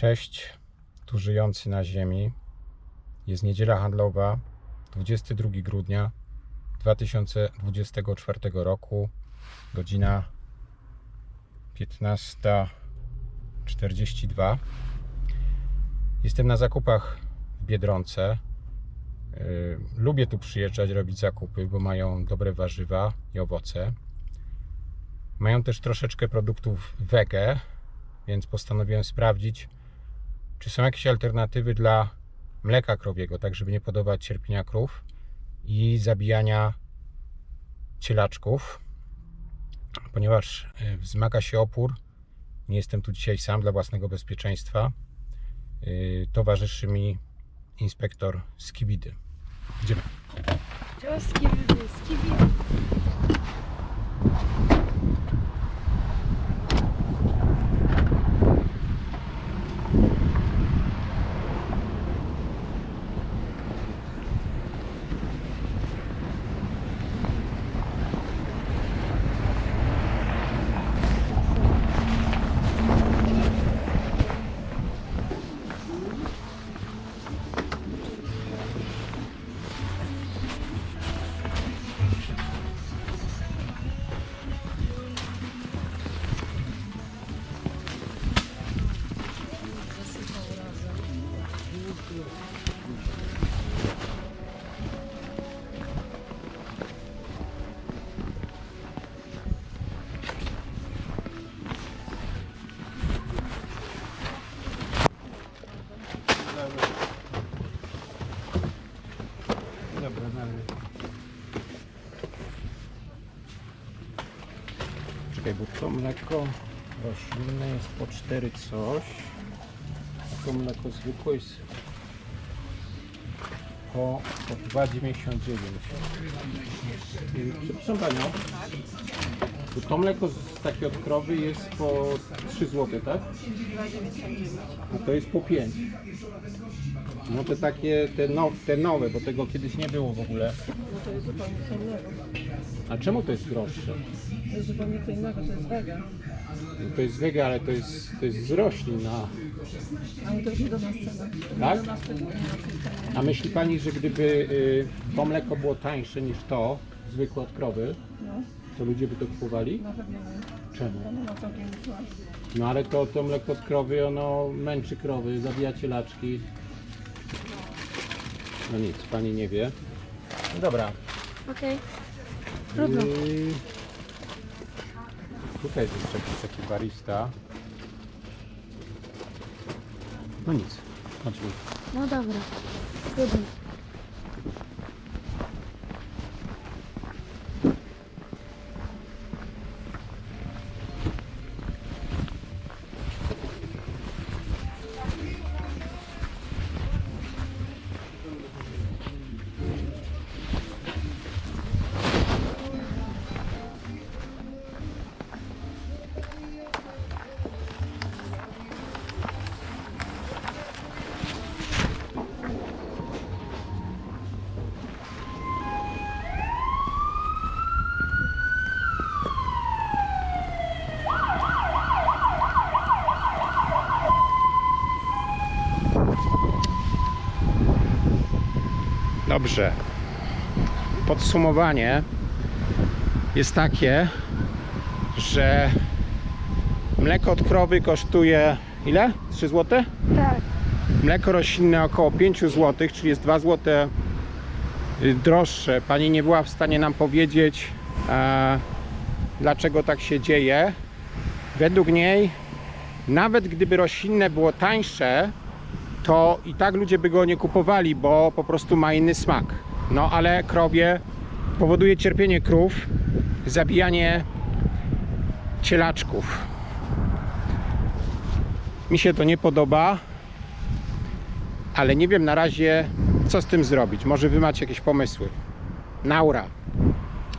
Cześć, tu żyjący na ziemi. Jest niedziela handlowa, 22 grudnia 2024 roku, godzina 15.42. Jestem na zakupach w Biedronce. Yy, Lubię tu przyjeżdżać, robić zakupy, bo mają dobre warzywa i owoce. Mają też troszeczkę produktów wege, więc postanowiłem sprawdzić, czy są jakieś alternatywy dla mleka krowiego, tak żeby nie podawać cierpienia krów i zabijania cielaczków, ponieważ y, wzmaga się opór. Nie jestem tu dzisiaj sam dla własnego bezpieczeństwa. Y, Towarzyszy mi inspektor Skibidy. Idziemy. Ciao, skibidi, skibidi. Czekaj, bo to mleko roślinne jest po 4 coś. A to mleko zwykłe jest po, po 2,99. Y, Przepraszam Panią. Bo to mleko z takiej od krowy jest po 3 zł, tak? A to jest po 5. No te takie, te, now, te nowe, bo tego kiedyś nie było w ogóle. No. A czemu to jest droższe? To jest zupełnie co innego, to jest wega. No to jest wege, ale to jest, to jest z roślin. A, Ale to już nie do nas cena. Tak? Nie do nas nie a myśli Pani, że gdyby y, to mleko było tańsze niż to, zwykłe od krowy, No, to ludzie by to kupowali? na pewno nie. Czemu? No, całkiem nic ale to, to mleko od krowy, ono męczy krowy, zabija cielaczki. No nic, Pani nie wie. No dobra. Okej. Trudno. I... Tutaj jest jeszcze jakiś taki barista. No nic, chodźmy. No dobra. Trudno. Dobrze. Podsumowanie jest takie, że mleko od krowy kosztuje ile? 3 zł? Tak. Mleko roślinne około 5 zł, czyli jest 2 zł y, droższe. Pani nie była w stanie nam powiedzieć, e, dlaczego tak się dzieje. Według niej, nawet gdyby roślinne było tańsze, to i tak ludzie by go nie kupowali, bo po prostu ma inny smak. No ale krowie powoduje cierpienie krów, zabijanie cielaczków. Mi się to nie podoba, ale nie wiem na razie, co z tym zrobić. Może wy macie jakieś pomysły. Naura.